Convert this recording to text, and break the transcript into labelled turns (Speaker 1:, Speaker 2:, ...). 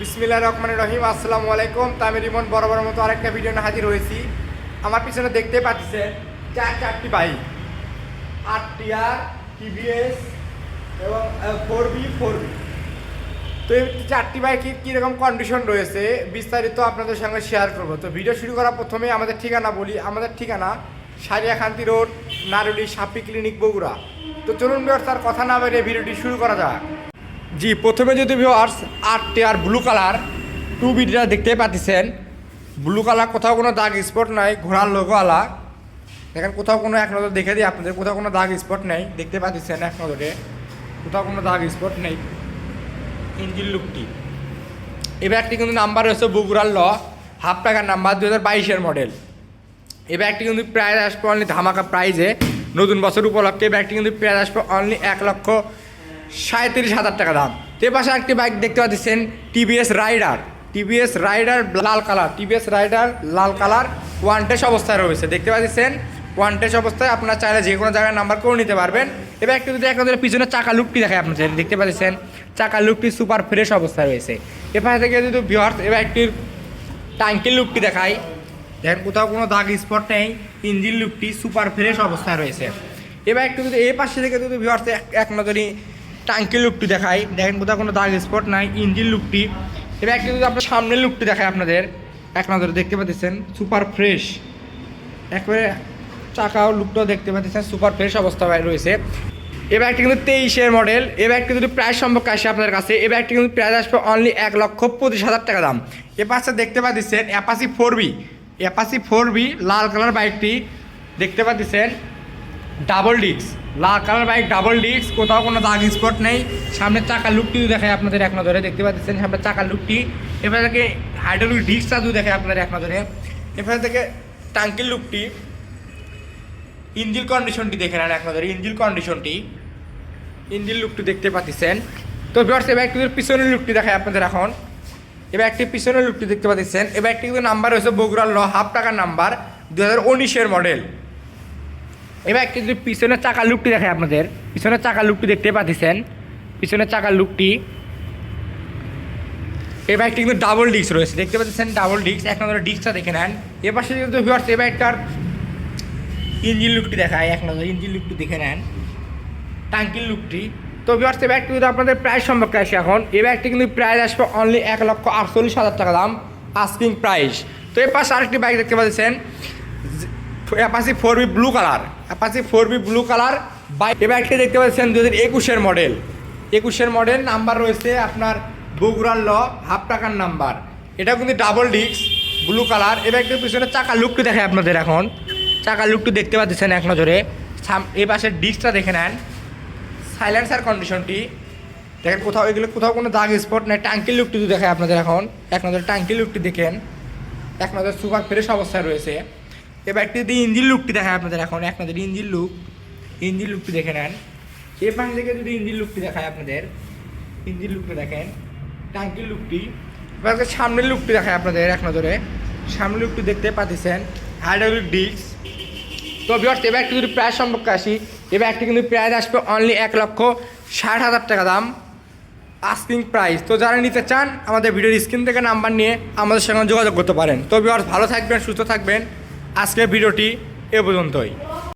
Speaker 1: বিসমিল্লাহ রহমান রহিম, আসসালামু আলাইকুম। তো আমি রিমন বরাবর মতো আরেকটা ভিডিও নিয়ে হাজির হয়েছি। আমার পিছনে দেখতে পাচ্ছেন চার, চারটি বাইক আর টিভিএস এবং ফোর বি ফোর বি তো এই চারটি বাইকের কীরকম কন্ডিশন রয়েছে, বিস্তারিত আপনাদের সঙ্গে শেয়ার করব। তো ভিডিও শুরু করার প্রথমে আমাদের ঠিকানা বলি। আমাদের ঠিকানা সারিয়াখান্তি রোড, নারুলি সাপি ক্লিনিক বগুড়া। তো চলুন তার কথা না বেরিয়ে ভিডিওটি শুরু করা যাক। জি, প্রথমে যদি ভিওয়ার্স আটটি আর ব্লু কালার টু বিটা দেখতে পাচ্ছেন ব্লু কালার কোথাও কোনো দাগ স্পট নাই, ঘোড়ার লোগো আলা। দেখেন, কোথাও কোনো এক নজর দেখে দিই আপনাদের, কোথাও কোনো দাগ স্পট নেই, দেখতে পাচ্ছেন এক নজরে। কোথাও কোনো দাগ স্পট নেই ইঞ্জিন লুকটি এই ব্যাগটি কিন্তু নাম্বার রয়েছে বগুড়ার ল হাফ টাকার নাম্বার দু হাজার বাইশের মডেল এই ব্যাগটি কিন্তু প্রায় আসবে অনলি ধামাকা প্রাইজে নতুন বছর উপলক্ষে ব্যাগটি কিন্তু প্রায় আসবে অনলি এক লক্ষ সাঁত্রিশ হাজার টাকা দাম। তো পাশে একটি বাইক দেখতে পাচ্ছেন টিভিএস রাইডার টিভিএস রাইডার লাল কালার টিভিএস রাইডার লাল কালার ওয়ান টেস অবস্থায় রয়েছে। দেখতে পাচ্ছেন ওয়ান টেস অবস্থায় আপনারা চাইলে যে কোনো জায়গায় নাম্বার করে নিতে পারবেন। এবার একটু যদি আপনাদের পিছনে চাকা লুকটি দেখায় আপনাদের, দেখতে পাচ্ছেন, চাকা লুকটি সুপার ফ্রেশ অবস্থায় রয়েছে। এপাশে থেকে যদি ভিওয়ার্স এবার একটি ট্যাঙ্কির লুকটি দেখাই। দেখেন, কোথাও কোনো দাগ স্পট নেই ইঞ্জিন লুকটি সুপার ফ্রেশ অবস্থায় রয়েছে। এবার একটু যদি এই পাশে থেকে যদি ভিওয়ার্স এক নজরই ট্যাঙ্কির লুকটি দেখাই। দেখেন, কোথাও কোনো দাগ স্পট নাই ইঞ্জিন লুকটি এবার একটু যদি আপনার সামনের লুকটি দেখায় আপনাদের, এক নজরে দেখতে পাচ্ছেন সুপার ফ্রেশ একবারে চাকাও লুকটাও দেখতে পাচ্ছেন সুপার ফ্রেশ অবস্থায় রয়েছে। এবার একটি কিন্তু তেইশের মডেল এবার একটি যদি প্রাইস সম্পর্কে আসে আপনার কাছে, এবার একটি কিন্তু প্রাইস আসবে অনলি এক লক্ষ পঁচিশ হাজার টাকা দাম। এ পাশে দেখতে পাচ্ছেন Apache four V Apache four V লাল কালার বাইকটি দেখতে পাচ্ছেন ডাবল ডিস্ক লাল কালার বাইক ডাবল ডিস্ক কোথাও কোনো দাগ স্পট নেই। সামনের চাকার লুকটি যদি দেখায় আপনাদের এক নজরে, দেখতে পাচ্ছেন সামনের চাকার লুকটি এবার থেকে হাইড্রোলিক ডিস্কটা যদি দেখায় আপনাদের এক নজরে। এবার থেকে টাঙ্কির লুকটি ইঞ্জিল কন্ডিশনটি দেখে নেন এক নজরে ইঞ্জিল কন্ডিশনটি ইঞ্জিল লুকটি দেখতে পাচ্ছেন। তো ভিউয়ার্স এবার একটু পিছনের লুকটি দেখায় আপনাদের এখন। এবার একটি পিছনের লুকটি দেখতে পাচ্ছেন। এবার একটি কিন্তু নাম্বার হয়েছে বগুড়ার ল, হাফ টাকার নাম্বার দু হাজার উনিশের মডেল এবার একটি যদি পিছনের চাকার লুকটি দেখায় আপনাদের। পিছনের চাকার লুকটি দেখতে পাচ্ছেন। পিছনের চাকার লুকটি এবার একটি কিন্তু ডাবল ডিস্ক রয়েছে। দেখতে পাচ্ছেন ডাবল ডিস্ক এক নম্বরের ডিস্কটা দেখে নেন। এ পাশে কিন্তু ভিউয়ার্স এবার একটার ইঞ্জিন লুকটি দেখায় এক নজর ইঞ্জিন লুকটি দেখে নেন। টাঙ্কির লুকটি। তো ভিউয়ার্স এবার একটু কিন্তু আপনাদের প্রাইস সম্পর্কে আসে এখন এই ব্যাগটি কিন্তু প্রাইস আসবে অনলি এক লক্ষ আটচল্লিশ হাজার টাকা দাম আস্কিং প্রাইস তো এর পাশে আরেকটি বাইক দেখতে পাচ্ছেন Apache four V blue colour Apache four V blue colour bike এই ব্যাগটি দেখতে পাচ্ছেন দু হাজার একুশের মডেল একুশের মডেল নাম্বার রয়েছে আপনার বগুড়ার ল, হাফ টাকার নাম্বার এটা কিন্তু ডাবল ডিস্ক ব্লু কালার এই ব্যাগটির পিছনে চাকা লুকটি দেখায় আপনাদের এখন। চাকার লুকটি দেখতে পাচ্ছেন এক নজরে। এই পাশের ডিস্কটা দেখে নেন। সাইলেন্সার কন্ডিশনটি দেখেন কোথাও এগুলো কোথাও কোনো দাগ স্পট নেই। ট্যাঙ্কির লুকটি দেখায় আপনাদের এখন। এক নজর ট্যাঙ্কির লুকটি দেখেন। এক নজর সুপার ফ্রেশ অবস্থায় রয়েছে। এবার একটি যদি ইঞ্জিন লুকটি দেখায় আপনাদের এখন, এক নজর ইঞ্জিন লুক, ইঞ্জিন লুকটি দেখে নেন। এ পাশ থেকে যদি ইঞ্জিন লুকটি দেখায় আপনাদের, ইঞ্জিন লুকটি দেখেন, ট্যাঙ্কির লুকটি। এবার সামনের লুকটি দেখায় আপনাদের এক নজরে, সামনের লুকটি দেখতে পাচ্ছেন হাইড্রোলিক ডিস্ক তো ভিওর্স এবার একটু যদি প্রাইস সম্পর্কে আসি, এবার একটি কিন্তু প্রাইস আসবে অনলি এক লক্ষ ষাট হাজার টাকা দাম আস্কিং প্রাইস তো যারা নিতে চান, আমাদের ভিডিওর স্ক্রিন থেকে নাম্বার নিয়ে আমাদের সঙ্গে যোগাযোগ করতে পারেন। তো ভিওর্স ভালো থাকবেন, সুস্থ থাকবেন। আজকের ভিডিওটি এ পর্যন্তই।